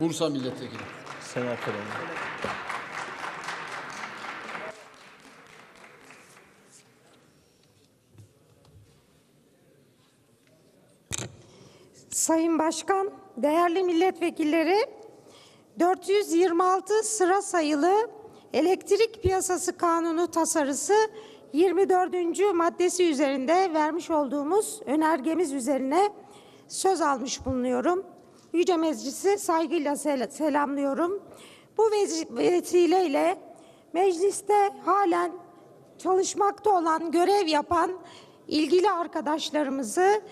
Bursa Milletvekili. Senatörüm. Sayın Başkan, değerli milletvekilleri, 426 sıra sayılı Elektrik Piyasası Kanunu tasarısı 24. maddesi üzerinde vermiş olduğumuz önergemiz üzerine söz almış bulunuyorum. Yüce Meclisi saygıyla sel- selamlıyorum. Bu vesileyle mecliste halen çalışmakta olan, görev yapan ilgili arkadaşlarımızı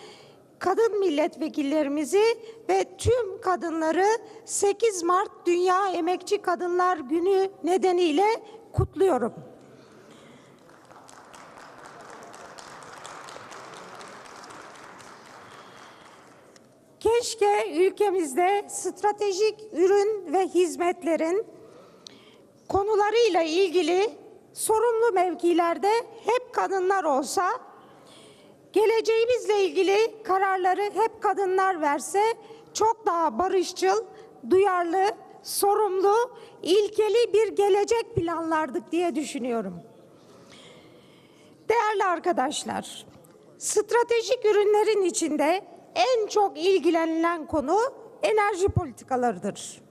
kadın milletvekillerimizi ve tüm kadınları 8 Mart Dünya Emekçi Kadınlar Günü nedeniyle kutluyorum. Keşke ülkemizde stratejik ürün ve hizmetlerin konularıyla ilgili sorumlu mevkilerde hep kadınlar olsa geleceğimizle ilgili kararları hep kadınlar verse çok daha barışçıl, duyarlı, sorumlu, ilkeli bir gelecek planlardık diye düşünüyorum. Değerli arkadaşlar, stratejik ürünlerin içinde en çok ilgilenilen konu enerji politikalarıdır.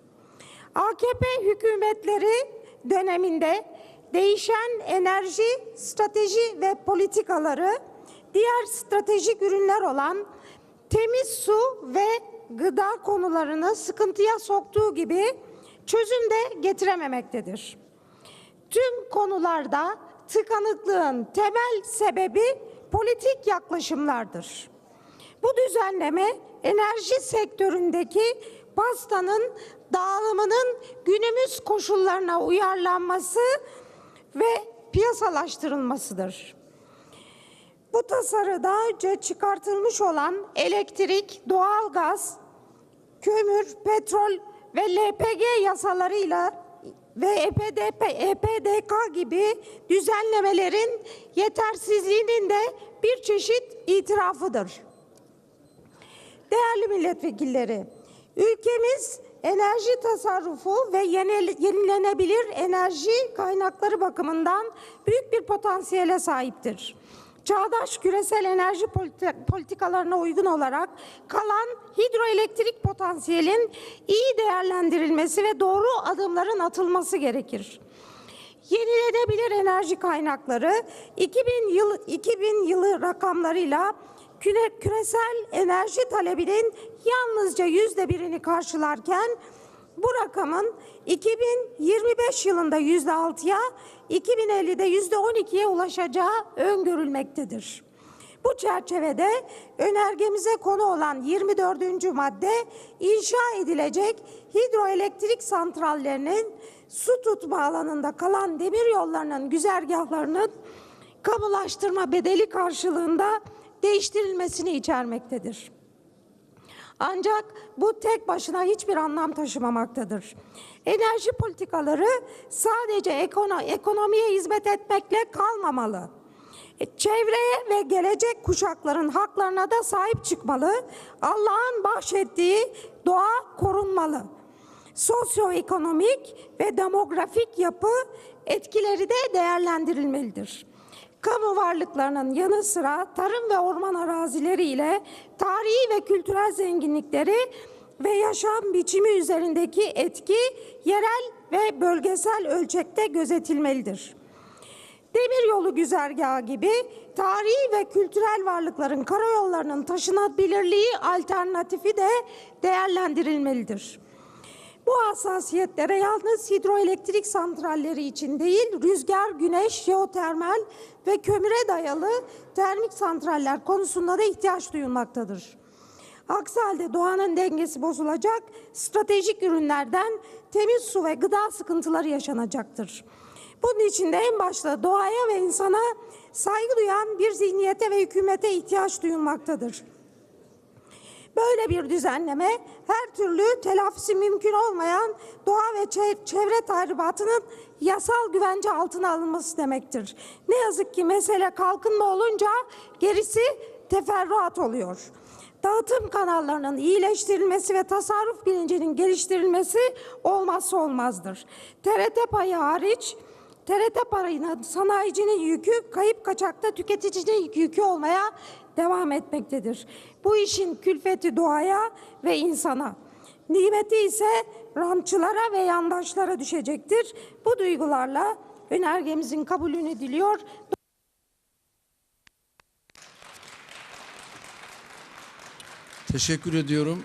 AKP hükümetleri döneminde değişen enerji, strateji ve politikaları diğer stratejik ürünler olan temiz su ve gıda konularını sıkıntıya soktuğu gibi çözüm de getirememektedir. Tüm konularda tıkanıklığın temel sebebi politik yaklaşımlardır. Bu düzenleme enerji sektöründeki pastanın dağılımının günümüz koşullarına uyarlanması ve piyasalaştırılmasıdır. Bu tasarıda önce çıkartılmış olan elektrik, doğalgaz, kömür, petrol ve LPG yasalarıyla ve EPDP, EPDK gibi düzenlemelerin yetersizliğinin de bir çeşit itirafıdır. Değerli milletvekilleri, ülkemiz enerji tasarrufu ve yenile- yenilenebilir enerji kaynakları bakımından büyük bir potansiyele sahiptir. Çağdaş küresel enerji politi- politikalarına uygun olarak kalan hidroelektrik potansiyelin iyi değerlendirilmesi ve doğru adımların atılması gerekir. Yenilenebilir enerji kaynakları 2000 yıl 2000 yılı rakamlarıyla küre- küresel enerji talebinin yalnızca yüzde birini karşılarken bu rakamın 2025 yılında yüzde altıya, 2050'de yüzde on ikiye ulaşacağı öngörülmektedir. Bu çerçevede önergemize konu olan 24. madde inşa edilecek hidroelektrik santrallerinin su tutma alanında kalan demir yollarının güzergahlarının kamulaştırma bedeli karşılığında değiştirilmesini içermektedir. Ancak bu tek başına hiçbir anlam taşımamaktadır. Enerji politikaları sadece ekono- ekonomiye hizmet etmekle kalmamalı. E, Çevreye ve gelecek kuşakların haklarına da sahip çıkmalı. Allah'ın bahşettiği doğa korunmalı. Sosyoekonomik ve demografik yapı etkileri de değerlendirilmelidir. Kamu varlıklarının yanı sıra tarım ve orman arazileriyle tarihi ve kültürel zenginlikleri ve yaşam biçimi üzerindeki etki yerel ve bölgesel ölçekte gözetilmelidir. Demiryolu güzergahı gibi tarihi ve kültürel varlıkların karayollarının taşınabilirliği alternatifi de değerlendirilmelidir. Bu hassasiyetlere yalnız hidroelektrik santralleri için değil, rüzgar, güneş, jeotermal ve kömüre dayalı termik santraller konusunda da ihtiyaç duyulmaktadır. Aksi halde doğanın dengesi bozulacak, stratejik ürünlerden temiz su ve gıda sıkıntıları yaşanacaktır. Bunun için de en başta doğaya ve insana saygı duyan bir zihniyete ve hükümete ihtiyaç duyulmaktadır. Böyle bir düzenleme her türlü telafisi mümkün olmayan doğa ve çe- çevre tahribatının yasal güvence altına alınması demektir. Ne yazık ki mesele kalkınma olunca gerisi teferruat oluyor. Dağıtım kanallarının iyileştirilmesi ve tasarruf bilincinin geliştirilmesi olmazsa olmazdır. TRT payı hariç TRT payının sanayicinin yükü kayıp kaçakta tüketicinin yükü olmaya devam etmektedir. Bu işin külfeti doğaya ve insana. Nimeti ise rantçılara ve yandaşlara düşecektir. Bu duygularla önergemizin kabulünü diliyor. Teşekkür ediyorum.